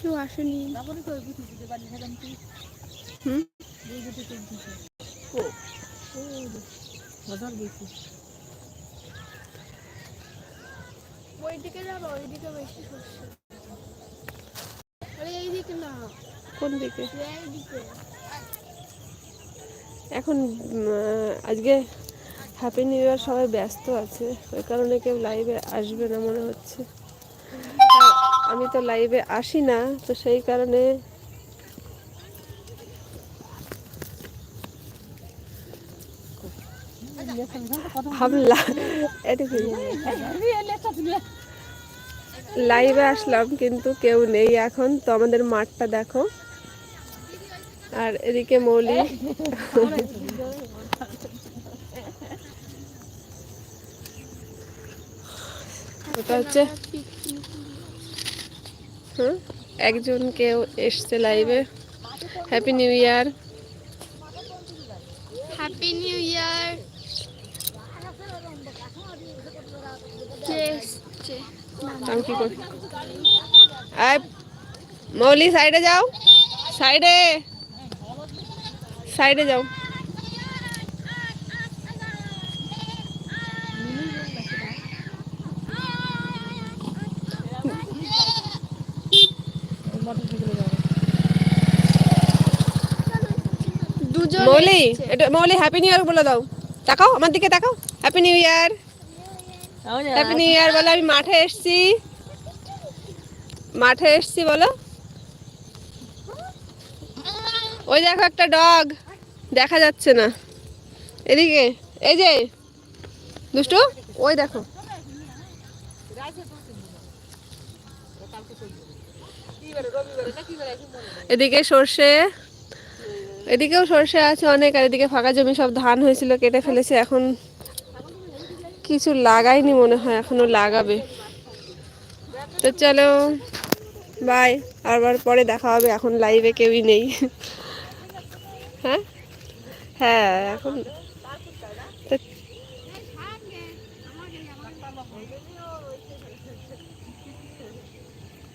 কেউ আসেনি। ওইদিকে যাব ওইদিকে বেশি সরষে আরে এইদিকে না। কোন দিকে? এখন আজকে হ্যাপি নিউ ইয়ার সবাই ব্যস্ত আছে। ওই কারণে কেউ লাইভে আসবে না মনে হচ্ছে। আর আমি তো লাইভে আসি না, তো সেই কারণে ভাবলা, এটা কি? লাইভে আসলাম, কিন্তু কেউ নেই এখন, তো আমাদের মাঠটা দেখো আর এদিকে মৌলি ওটা হচ্ছে হুম। একজন কেউ এসছে লাইভে। Happy new year happy new year আমি কি করি? মৌলি সাইডে যাও। সাইডে সাইডে যাও। মৌলি এটা মৌলি হ্যাপি নিউ ইয়ার বলে দাও। তাকাও আমার দিকে তাকাও। Happy new year happy new year বলো আমি মাঠে এসছি। মাঠে এসছি বলো। ওই দেখো একটা ডগ। দেখা যাচ্ছে না। এদিকে এই যে দুষ্টু ওই দেখো। এদিকে সর্ষে, এদিকেও সর্ষে আছে অনেক, আর এদিকে ফাঁকা জমি সব ধান হয়েছিল, কেটে ফেলেছে, এখন কিছু লাগাইনি মনে হয়, এখনও লাগাবে। তো চলো বাই আবার পরে দেখা হবে, এখন লাইভে কেউই নেই। হ্যাঁ? হ্যাঁ এখন